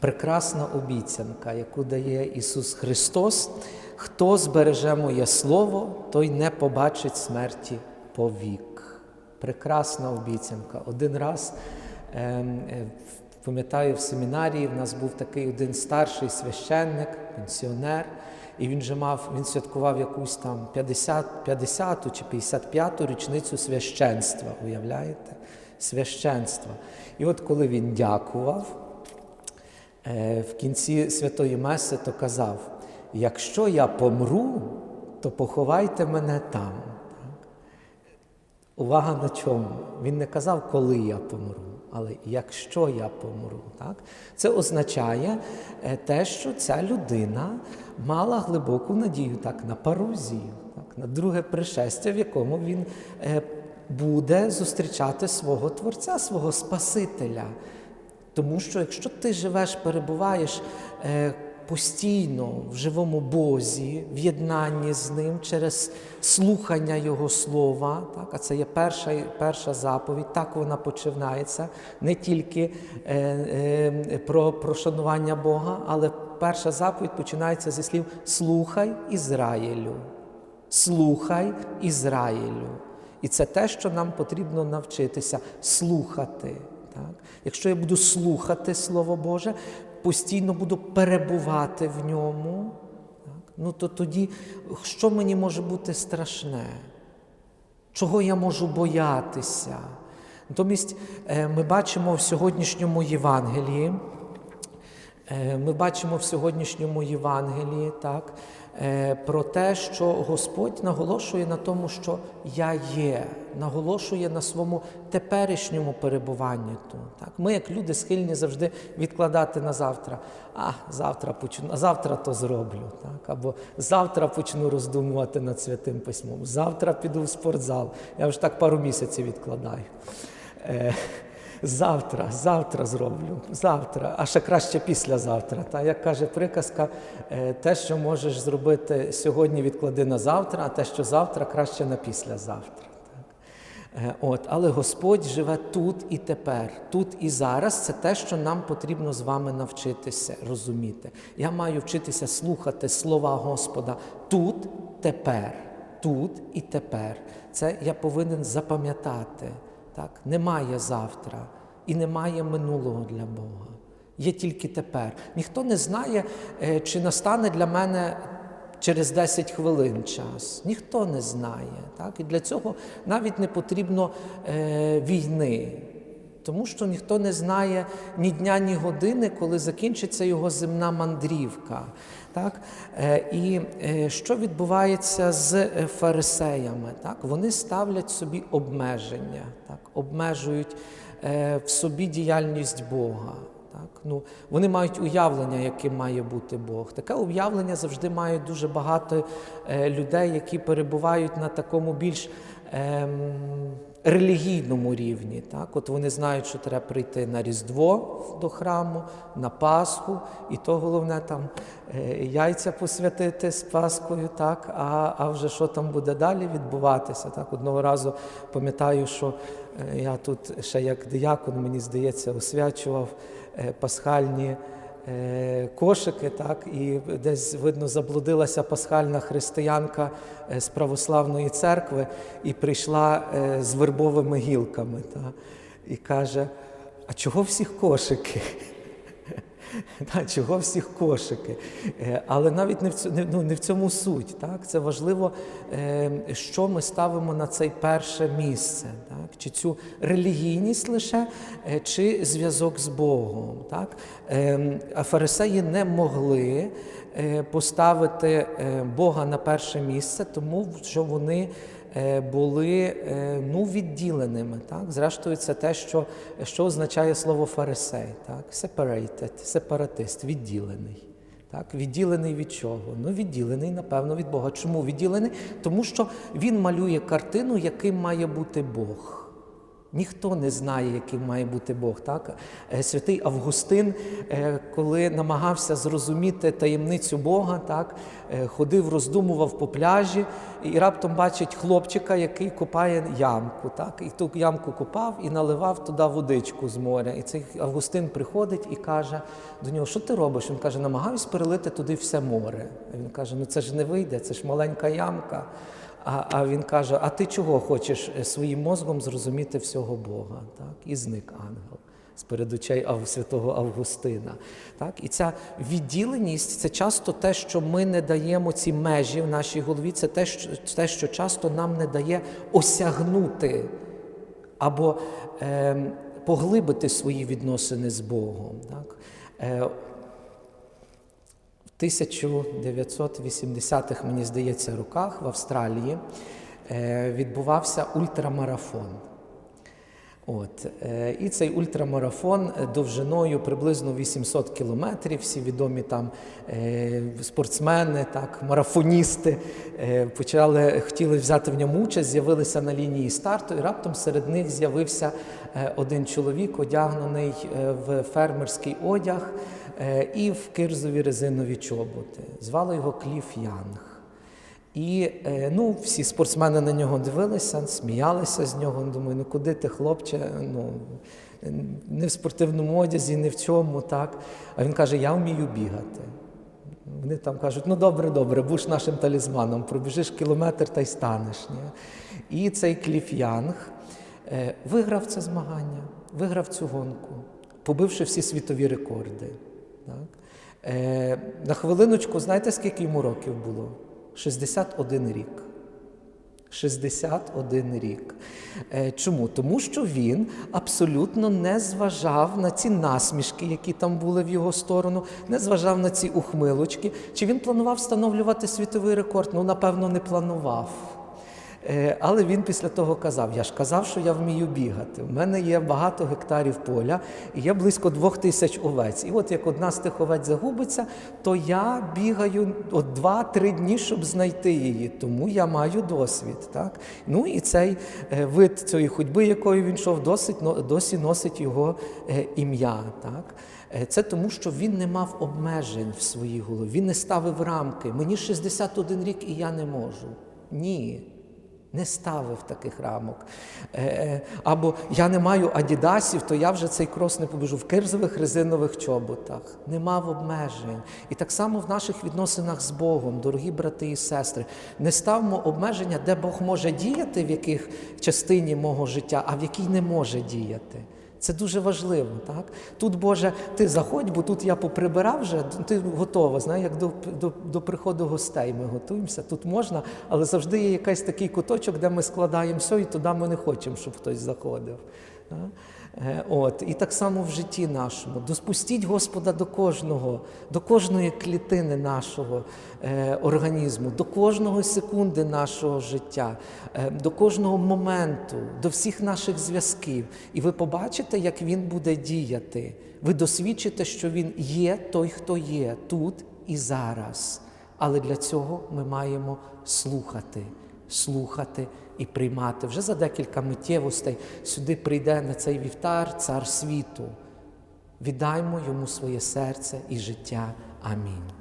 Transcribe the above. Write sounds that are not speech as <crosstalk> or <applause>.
прекрасна обіцянка, яку дає Ісус Христос. Хто збереже моє Слово, той не побачить смерті повік. Прекрасна обіцянка. Один раз ем, е, пам'ятаю, в семінарії в нас був такий один старший священник, пенсіонер, і він же мав, він святкував якусь там 50, 50 чи 55-ту річницю священства. Уявляєте? Священства. І от коли він дякував, в кінці святої Меси, то казав: якщо я помру, то поховайте мене там. Увага на чому? Він не казав, коли я помру, але якщо я помру. Так? Це означає е, те, що ця людина мала глибоку надію так, на парузію, так, на друге пришестя, в якому він е, буде зустрічати свого Творця, свого Спасителя. Тому що якщо ти живеш, перебуваєш е, постійно в живому Бозі, в єднанні з ним через слухання Його слова, так, а це є перша, перша заповідь, так вона починається не тільки е, е, про, про шанування Бога, але перша заповідь починається зі слів Слухай Ізраїлю. Слухай Ізраїлю. І це те, що нам потрібно навчитися слухати. Так? Якщо я буду слухати Слово Боже, постійно буду перебувати в ньому, так? ну то тоді що мені може бути страшне? Чого я можу боятися? Натомість е, ми бачимо в сьогоднішньому Євангелії, Ми бачимо в сьогоднішньому Євангелії так, е, про те, що Господь наголошує на тому, що я є, наголошує на своєму теперішньому перебуванні тут. Так. Ми, як люди, схильні завжди відкладати на завтра. А завтра почну, завтра то зроблю. Так. Або завтра почну роздумувати над святим письмом. Завтра піду в спортзал. Я вже так пару місяців відкладаю. Завтра, завтра зроблю, завтра, а ще краще післязавтра. Та як каже приказка, е, те, що можеш зробити сьогодні, відклади на завтра, а те, що завтра, краще на післязавтра. Е, От, але Господь живе тут і тепер, тут і зараз. Це те, що нам потрібно з вами навчитися розуміти. Я маю вчитися слухати слова Господа тут, тепер, тут і тепер. Це я повинен запам'ятати. Так? Немає завтра і немає минулого для Бога. Є тільки тепер. Ніхто не знає, е, чи настане для мене через 10 хвилин час. Ніхто не знає. Так? І для цього навіть не потрібно е, війни. Тому що ніхто не знає ні дня, ні години, коли закінчиться його земна мандрівка. Так? Е, І е, що відбувається з е, фарисеями? Так? Вони ставлять собі обмеження, так? обмежують в собі діяльність Бога. Так? Ну, вони мають уявлення, яким має бути Бог. Таке уявлення завжди мають дуже багато людей, які перебувають на такому більш ем, релігійному рівні. Так? От вони знають, що треба прийти на Різдво до храму, на Пасху, і то головне там е, яйця посвятити з Пасхою, так? а, а вже що там буде далі відбуватися. Так? Одного разу пам'ятаю, що е, я тут ще як диякон, мені здається, освячував е, пасхальні. Е, Кошики, так, і десь, видно, заблудилася пасхальна християнка е, з православної церкви і прийшла е, з вербовими гілками. Так, і каже: а чого всіх кошики? <laughs> Та, чого всіх кошики? Е, Але навіть не в, цьому, ну, не в цьому суть. Так? Це важливо, е, що ми ставимо на це перше місце. Так? Чи цю релігійність лише, е, чи зв'язок з Богом. Так? Е, А фарисеї не могли поставити Бога на перше місце, тому що вони були е, ну, відділеними. Так? Зрештою, це те, що, що означає слово фарисей. Так? Separated, сепаратист, відділений. Так, відділений від чого? Ну, відділений, напевно, від Бога. Чому відділений? Тому що він малює картину, яким має бути Бог. Ніхто не знає, яким має бути Бог. Так? Е, Святий Августин, е, коли намагався зрозуміти таємницю Бога, так? е, ходив, роздумував по пляжі і раптом бачить хлопчика, який копає ямку. Так? І ту ямку копав і наливав туди водичку з моря. І цей Августин приходить і каже до нього, що ти робиш? Він каже, намагаюсь перелити туди все море. Він каже, ну це ж не вийде, це ж маленька ямка. А, а він каже: А ти чого хочеш е, своїм мозгом зрозуміти всього Бога? Так? І зник ангел з перед очей святого Августина. Так? І ця відділеність це часто те, що ми не даємо ці межі в нашій голові, це те, що, те, що часто нам не дає осягнути або е, поглибити свої відносини з Богом. Так? Е, 1980-х, мені здається, роках в Австралії е, відбувався ультрамарафон. От, е, і цей ультрамарафон довжиною приблизно 800 кілометрів. Всі відомі там е, спортсмени, так, марафоністи почали, хотіли взяти в ньому участь, з'явилися на лінії старту, і раптом серед них з'явився один чоловік, одягнений в фермерський одяг і в кирзові резинові чоботи. Звали його Кліф Янг. І е, ну, всі спортсмени на нього дивилися, сміялися з нього. Думаю, ну куди ти, хлопче? Ну, не в спортивному одязі, не в чому, так. А він каже: Я вмію бігати. Вони там кажуть, ну добре, добре, будеш нашим талізманом, пробіжиш кілометр та й станеш. Ні? І цей Кліф Янг е, виграв це змагання, виграв цю гонку, побивши всі світові рекорди. Так? Е, на хвилиночку, знаєте, скільки йому років було? 61 рік. 61 рік. Е, Чому? Тому що він абсолютно не зважав на ці насмішки, які там були в його сторону, не зважав на ці ухмилочки. Чи він планував встановлювати світовий рекорд? Ну, напевно, не планував. Е, Але він після того казав: я ж казав, що я вмію бігати. У мене є багато гектарів поля, і є близько двох тисяч овець. І от як одна з тих овець загубиться, то я бігаю от два-три дні, щоб знайти її. Тому я маю досвід. Так? Ну і цей е, вид цієї ходьби, якою він йшов, досі носить його е, ім'я. Так? Це тому, що він не мав обмежень в своїй голові. Він не ставив рамки. Мені 61 рік і я не можу. Ні. Не ставив таких рамок. Е, е, Або я не маю адідасів, то я вже цей крос не побіжу в кирзових резинових чоботах. Не мав обмежень. І так само в наших відносинах з Богом, дорогі брати і сестри, не ставимо обмеження, де Бог може діяти, в яких частині мого життя, а в якій не може діяти. Це дуже важливо, так? Тут, Боже, ти заходь, бо тут я поприбирав вже, ти готова, знаєш, як до, до, до приходу гостей ми готуємося. Тут можна, але завжди є якийсь такий куточок, де ми складаємо все, і туди ми не хочемо, щоб хтось заходив. так? Е, От, і так само в житті нашому. Доспустіть Господа до кожного, до кожної клітини нашого е, організму, до кожного секунди нашого життя, е, до кожного моменту, до всіх наших зв'язків. І ви побачите, як він буде діяти. Ви досвідчите, що він є той, хто є тут і зараз. Але для цього ми маємо слухати, слухати і приймати. Вже за декілька миттєвостей сюди прийде на цей вівтар цар світу. Віддаймо йому своє серце і життя. Амінь.